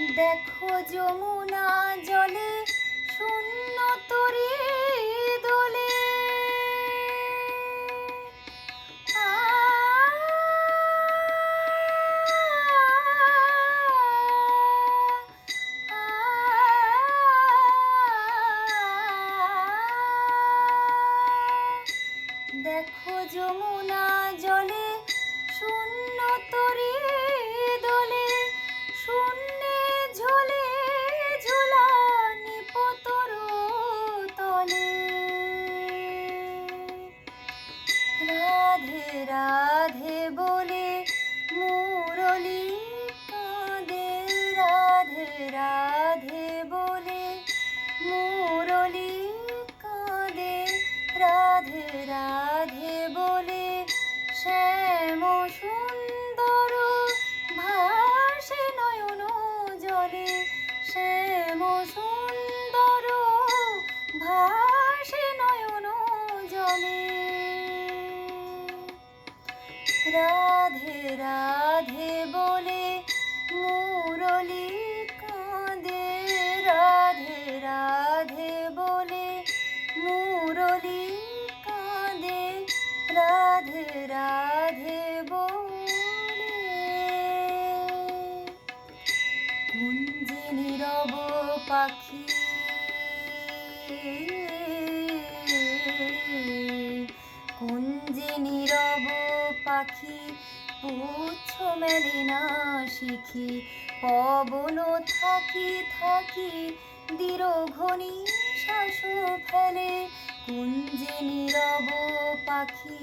দেখো যমুনা জলে শূন্য তরি দোলে দেখো যমুনা রাধে রাধে বলে মুরলি কাঁদে। রাধে রাধে বলে মুরলি কাঁদে। রাধে রাধে বলে শ্যাম রাধে রাধে বলে মুরলি কাঁদে। রাধে রাধে বলে মুরলি কাঁদে। রাধে রাধে কুঞ্জে নীরব পাখি। কুঞ্জে নীরব পাখি, পুচ্ছ মেলে না শিখি। পবন থাকি থাকি দৃঢ়ঘনি শ্বাস ফেলে। কুঞ্জে নীরব পাখি,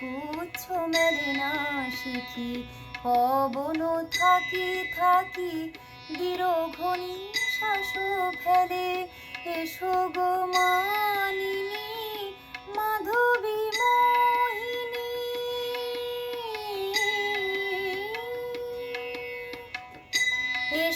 পুচ্ছ মেলে না শিখি। পবন থাকি থাকি দৃঢ়ঘনি শ্বাস ফেলে। এসো গো মানিনী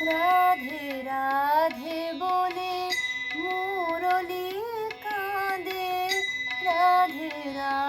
রাধে রাধে বলে মুরলি কাঁদে রাধে রাধে